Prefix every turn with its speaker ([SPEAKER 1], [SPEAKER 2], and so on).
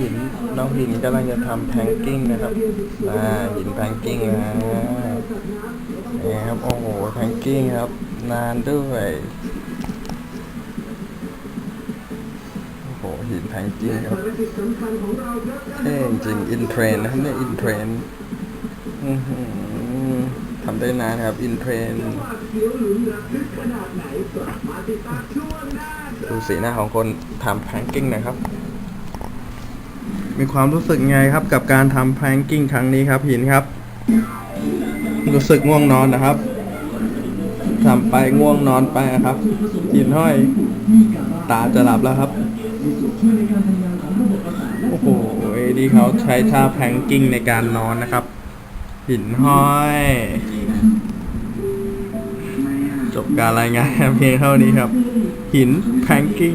[SPEAKER 1] หินน้องหินกำลังจะทำแพงกิ้งนะครับอ่าหินแพงกิ้งนะนี่ครับโอ้โหแพงกิ้งครับ นานด้วยโอ้โหหินแพงกิ้งครับเท่จริงอินเทรนนะครับเนี่ยอินเทรนทำได้นานครับอินเทรนดูสีหน้าของคนทำแพงกิ้งนะครับ มีความรู้สึกไงครับกับการทำแพงกิ้งครั้งนี้ครับหินครับ รู้สึกง่วงนอนนะครับทำไปง่วงนอนไปนะครับ หินห้อย ตาจะหลับแล้วครับโอ้โหนี่เขาใช้ท่าแพงกิ้งในการนอนนะครับ หินห้อย จบการรายงานเพียงเท่านี้ครับ หินแพงกิ้ง